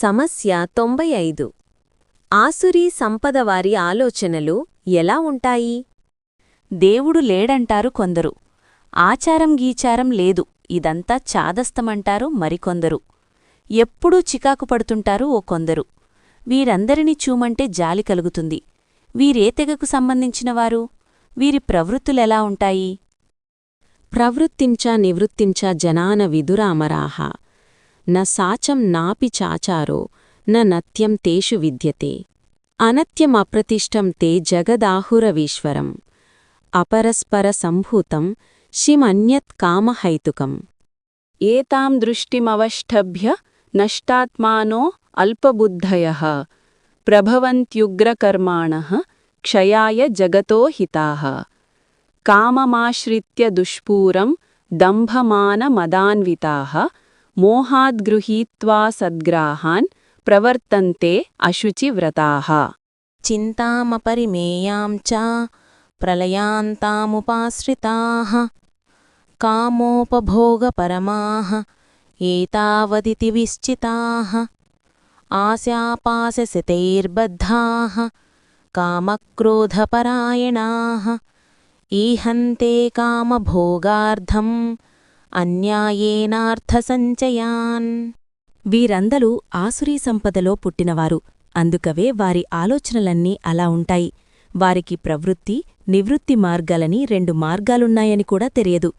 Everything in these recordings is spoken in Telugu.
సమస్య తొంభై ఐదు ఆసురీ సంపదవారి ఆలోచనలు ఎలా ఉంటాయి? దేవుడు లేడంటారు కొందరు. ఆచారం గీచారం లేదు. ఇదంతా చాదస్తమంటారు మరికొందరు. ఎప్పుడూ చికాకు పడుతుంటారు ఓ కొందరు. వీరందరినీ చూమంటే జాలి కలుగుతుంది. వీరే తెగకు సంబంధించినవారు వీరి ప్రవృత్తులెలా ఉంటాయి? ప్రవృత్తించ నివృత్తించ జనాన విదురామరాహ. న సాచం నాపి చాచారో న నత్యం తేషు విద్యతే. అనత్యమప్రతిష్టం తే జగదాహురవీశ్వరం అపరస్పర సంభూతం శిమన్యత్ కామహైతుకం ఏతాం దృష్టిమవష్టభ్య నష్టాత్మానో అల్పబుద్ధయ. ప్రభవంత్యుగ్రకర్మాణ క్షయాయ జగతో హితా. కామమాశ్రిత్య దుష్పూరం దంభమానమదాన్వితా మోహాద్గృహీత్వా సద్గ్రాహాన్ ప్రవర్తంతే అశుచివ్రతాః. చింతామపరిమేయాం చ ప్రళయాంతాముపాశ్రితాః. కామోపభోగపరమాः ఏతావదితి విశ్చితాः. ఆశాపాశశతైర్బద్ధాः కామక్రోధపరాయణాः. ఈహంతే కామభోగార్థం అన్యాయేనార్థసంచయాన్. వీరందరూ ఆసురీ సంపదలో పుట్టినవారు. అందుకవే వారి ఆలోచనలన్నీ అలా ఉంటాయి. వారికి ప్రవృత్తి నివృత్తి మార్గాలని రెండు మార్గాలున్నాయని కూడా తెలియదు.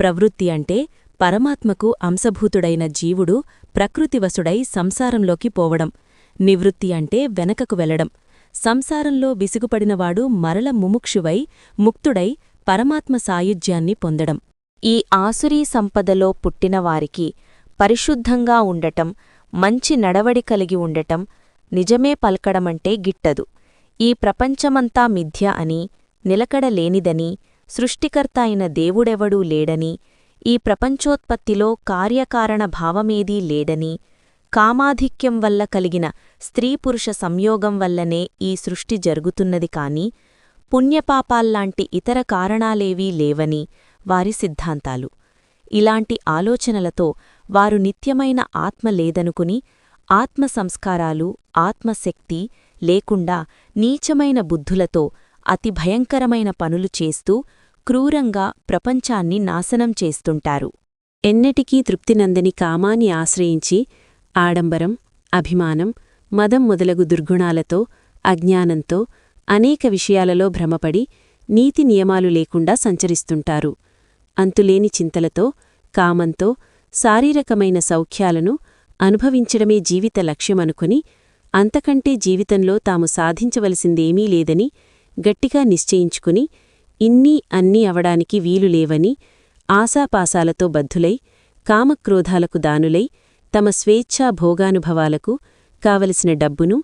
ప్రవృత్తి అంటే పరమాత్మకు అంశభూతుడైన జీవుడు ప్రకృతివసుడై సంసారంలోకి పోవడం. నివృత్తి అంటే వెనకకు వెళ్ళడం సంసారంలో విసుగుపడినవాడు మరల ముముక్షువై ముక్తుడై పరమాత్మ సాయుజ్యాన్ని పొందడం. ఈ ఆసురీ సంపదలో పుట్టినవారికి పరిశుద్ధంగా ఉండటం మంచి నడవడి కలిగి ఉండటం నిజమే పల్కడమంటే గిట్టదు. ఈ ప్రపంచమంతా మిథ్య అని నిలకడలేనిదని సృష్టికర్త అయిన దేవుడెవడూ లేడని ఈ ప్రపంచోత్పత్తిలో కార్యకారణ భావమేదీ లేడని కామాధిక్యం వల్ల కలిగిన స్త్రీపురుష సంయోగం వల్లనే ఈ సృష్టి జరుగుతున్నది కాని పుణ్యపాపాల్లాంటి ఇతర కారణాలేవీ లేవని వారి సిద్ధాంతాలు. ఇలాంటి ఆలోచనలతో వారు నిత్యమైన ఆత్మ లేదనుకుని ఆత్మ సంస్కారాలు ఆత్మశక్తి లేకుండా నీచమైన బుద్ధులతో అతి భయంకరమైన పనులు చేస్తూ క్రూరంగా ప్రపంచాన్ని నాశనం చేస్తుంటారు. ఎన్నటికీ తృప్తినందని కామాన్ని ఆశ్రయించి ఆడంబరం అభిమానం మదం మొదలగు దుర్గుణాలతో అజ్ఞానంతో అనేక విషయాలలో భ్రమపడి నీతి నియమాలు లేకుండా సంచరిస్తుంటారు. అంతులేని చింతలతో కామంతో శారీరకమైన సౌఖ్యాలను అనుభవించడమే జీవిత లక్ష్యమనుకుని అంతకంటే జీవితంలో తాము సాధించవలసిందేమీ లేదని గట్టిగా నిశ్చయించుకుని ఇన్నీ అన్నీ అవడానికి వీలు లేవని ఆశాపాసాలతో బద్ధులై కామక్రోధాలకు దానులై తమ స్వేచ్ఛా భోగానుభవాలకు కావలసిన డబ్బును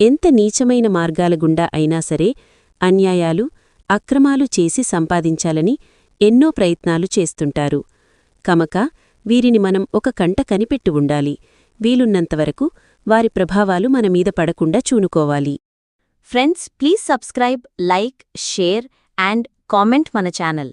ఎంత నీచమైన మార్గాల గుండా అయినా సరే అన్యాయాలు అక్రమాలు చేసి సంపాదించాలని ఎన్నో ప్రయత్నాలు చేస్తుంటారు. కమక వీరిని మనం ఒక కంట కనిపెట్టి ఉండాలి. వీలున్నంతవరకు వారి ప్రభావాలు మనమీద పడకుండా చూనుకోవాలి. Friends please subscribe like share and comment మన ఛానల్.